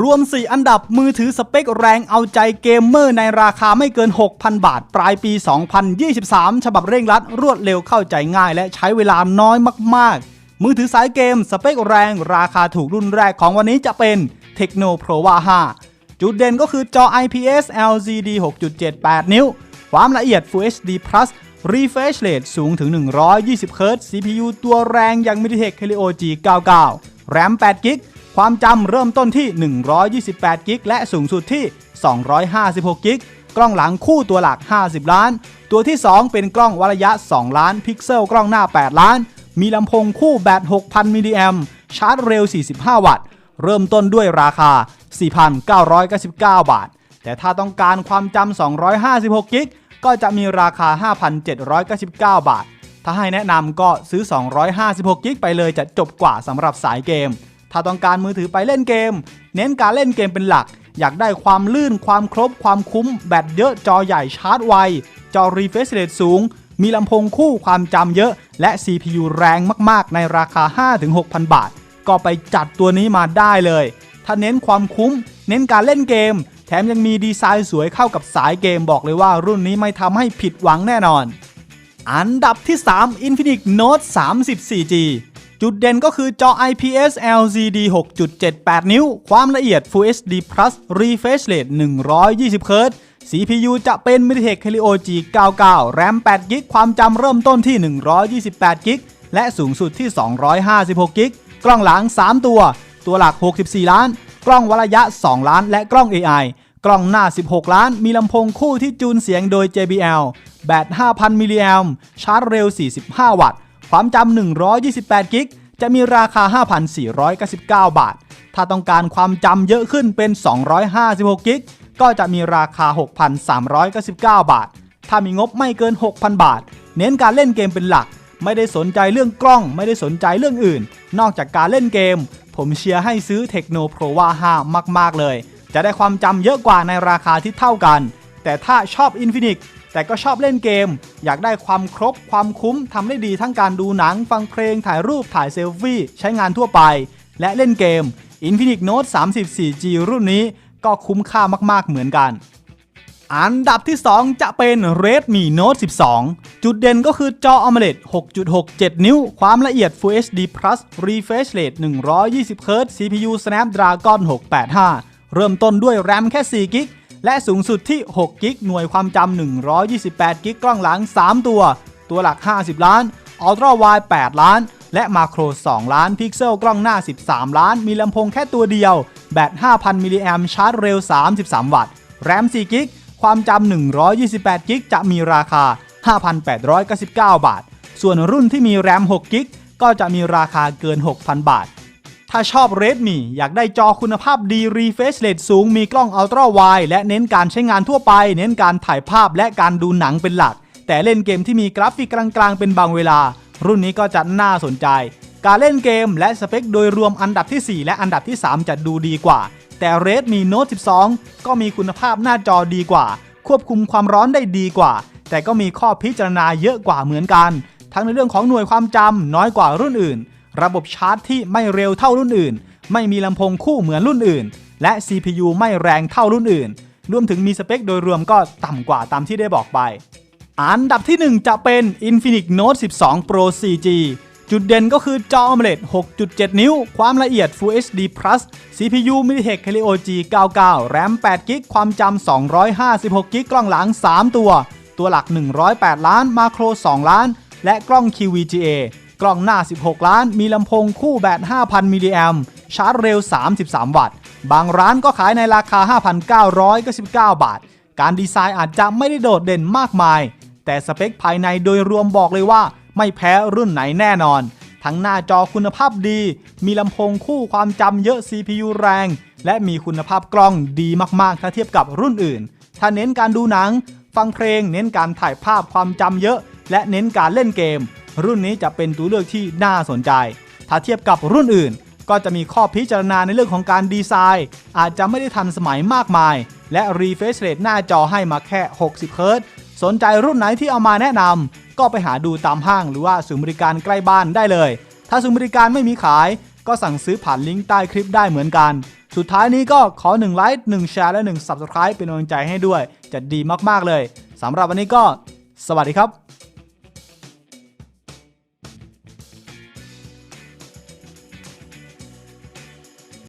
รวม 4 อันดับมือถือสเปคแรงเอาใจเกมเมอร์ในราคาไม่เกิน 6,000 บาท ปลายปี 2023 ฉบับเร่งรัด รวดเร็วเข้าใจง่าย และใช้เวลาน้อยมาก ๆ มือถือสายเกมสเปคแรง ราคาถูกรุ่นแรกของวันนี้จะเป็น Tecno Prova 5จุดเด่นก็คือจอ IPS LCD 6.78 นิ้ว ความละเอียด Full HD Plus Refresh Rate สูงถึง 120 Hz CPU ตัวแรงอย่าง MediaTek Helio G99 RAM 8 g b ความจำเริ่มต้นที่ 128 กิก และสูงสุดที่ 256 กิก กล้องหลังคู่ตัวหลัก 50 ล้าน ตัวที่ 2 เป็นกล้องวัดระยะ 2 ล้าน พิกเซล กล้องหน้า 8 ล้าน มีลำโพงคู่แบต 6,000 มิลลิแอมชาร์จเร็ว 45 วัตต์ เริ่มต้นด้วยราคา 4,999 บาท แต่ถ้าต้องการความจำ 256 กิก ก็จะมีราคา 5,799 บาท ถ้าให้แนะนำก็ซื้อ 256 กิกไปเลยจะจบกว่าสำหรับสายเกม ถ้าต้องการมือถือไปเล่นเกม เน้นการเล่นเกมเป็นหลัก อยากได้ความลื่นความครบความคุ้ม แบตเยอะจอใหญ่ชาร์จไว จอ refresh rate สูง มีลำโพงคู่ความจำเยอะ และ CPU แรงมากๆ ในราคา 5-6,000 บาท ก็ไปจัดตัวนี้มาได้เลย ถ้าเน้นความคุ้ม เน้นการเล่นเกม แถมยังมีดีไซน์สวยเข้ากับสายเกมบอกเลยว่ารุ่นนี้ไม่ทำให้ผิดหวังแน่นอน อันดับที่ 3 Infinix Note 34G จุดเด่นก็คือจอ IPS LCD 6.78 นิ้ว ความละเอียด Full HD Plus Refresh Rate 120 Hz CPU จะเป็น MediaTek Helio G99 RAM 8 GB ความจำเริ่มต้นที่ 128 GB และสูงสุดที่ 256 GB กล้องหลัง 3 ตัว ตัวหลัก 64 ล้าน กล้องวัระยะ 2 ล้าน และกล้อง AI กล้องหน้า 16 ล้าน มีลำโพงคู่ที่จูนเสียงโดย JBL แบต 5,000 มิลลิแอมชาร์จเร็ว 45 วัตต์ ความจำ128 กิก จะมีราคา 5,499 บาท ถ้าต้องการความจำเยอะขึ้นเป็น 256 กิก ก็จะมีราคา 6,399 บาท ถ้ามีงบไม่เกิน 6,000 บาท เน้นการเล่นเกมเป็นหลัก ไม่ได้สนใจเรื่องกล้อง ไม่ได้สนใจเรื่องอื่น นอกจากการเล่นเกม ผมเชียร์ให้ซื้อ Tecno Prova 5มาก ๆ เลย จะได้ความจำเยอะกว่าในราคาที่เท่ากัน แต่ถ้าชอบ Infinix แต่ก็ชอบเล่นเกม อยากได้ความครบความคุ้มทำได้ดีทั้งการดูหนัง ฟังเพลงถ่ายรูปถ่ายเซลฟี่ ใช้งานทั่วไป และเล่นเกม Infinix Note 34G รุ่นนี้ก็คุ้มค่ามากๆเหมือนกัน อันดับที่ 2 จะเป็น Redmi Note 12 จุดเด่นก็คือจอ AMOLED 6.67 นิ้ว ความละเอียด Full HD Plus Refresh Rate 120 Hz CPU Snapdragon 685 เริ่มต้นด้วย RAM แค่4กิก และสูงสุดที่ 6 กิก หน่วยความจำ 128 กิก กล้องหลัง 3 ตัว ตัวหลัก 50 ล้าน Ultra Wide 8 ล้าน และมาโคร 2 ล้าน พิกเซลกล้องหน้า 13 ล้าน มีลำโพงแค่ตัวเดียว แบต 5,000 มิลลิแอมชาร์จเร็ว 33 วัตต์ RAM 4กิก ความจำ 128 กิก จะมีราคา 5,899 บาท ส่วนรุ่นที่มี RAM 6กิก ก็จะมีราคาเกิน 6,000 บาท ถ้าชอบ Redmi อยากได้จอคุณภาพดี Refresh Rate สูง มีกล้อง Ultra Wide และเน้นการใช้งานทั่วไป เน้นการถ่ายภาพและการดูหนังเป็นหลัก แต่เล่นเกมที่มีกราฟิกกลางๆ เป็นบางเวลา รุ่นนี้ก็จะน่าสนใจ การเล่นเกมและสเปคโดยรวมอันดับที่ 4 และอันดับที่ 3 จะดูดีกว่า แต่ Redmi Note 12 ก็มีคุณภาพหน้าจอดีกว่า ควบคุมความร้อนได้ดีกว่า แต่ก็มีข้อพิจารณาเยอะกว่าเหมือนกัน ทั้งในเรื่องของหน่วยความจำน้อยกว่ารุ่นอื่น ระบบชาร์จที่ไม่เร็วเท่ารุ่นอื่น ไม่มีลำโพงคู่เหมือนรุ่นอื่น และ CPU ไม่แรงเท่ารุ่นอื่น รวมถึงมีสเปคโดยรวมก็ต่ำกว่าตามที่ได้บอกไป อันดับที่ 1 จะเป็น Infinix Note 12 Pro 4G จุดเด่นก็คือจอ AMOLED 6.7 นิ้ว ความละเอียด Full HD Plus CPU MediaTek Helio G99 RAM 8 g b ความจำ 256 g b กล้องหลัง 3 ตัว ตัวหลัก 108 ล้าน มาโคร 2 ล้าน และกล้อง QVGA กล้องหน้า 16 ล้าน มีลำโพงคู่แบต 5,000 มิลลิแอมชาร์จเร็ว 33 วัตต์ บางร้านก็ขายในราคา 5,999 บาท การดีไซน์อาจจะไม่ได้โดดเด่นมากมาย แต่สเปคภายในโดยรวมบอกเลยว่า ไม่แพ้รุ่นไหนแน่นอน ทั้งหน้าจอคุณภาพดี มีลำโพงคู่ความจำเยอะ CPU แรง และมีคุณภาพกล้องดีมากๆ ถ้าเทียบกับรุ่นอื่น ถ้าเน้นการดูหนัง ฟังเพลง เน้นการถ่ายภาพความจำเยอะ และเน้นการเล่นเกม รุ่นนี้จะเป็นตัวเลือกที่น่าสนใจ ถ้าเทียบกับรุ่นอื่น ก็จะมีข้อพิจารณาในเรื่องของการดีไซน์ อาจจะไม่ได้ทันสมัยมากมาย และ refresh rate หน้าจอให้มาแค่ 60 Hz สนใจรุ่นไหนที่เอามาแนะนำก็ไปหาดูตามห้างหรือว่าศูนย์บริการใกล้บ้านได้เลย ถ้าศูนย์บริการไม่มีขาย ก็สั่งซื้อผ่านลิงก์ใต้คลิปได้เหมือนกัน สุดท้ายนี้ก็ขอ1ไลค์1แชร์และ1 Subscribe เป็นกำลังใจให้ด้วย จะดีมากๆเลยสำหรับวันนี้ก็ สวัสดีครับ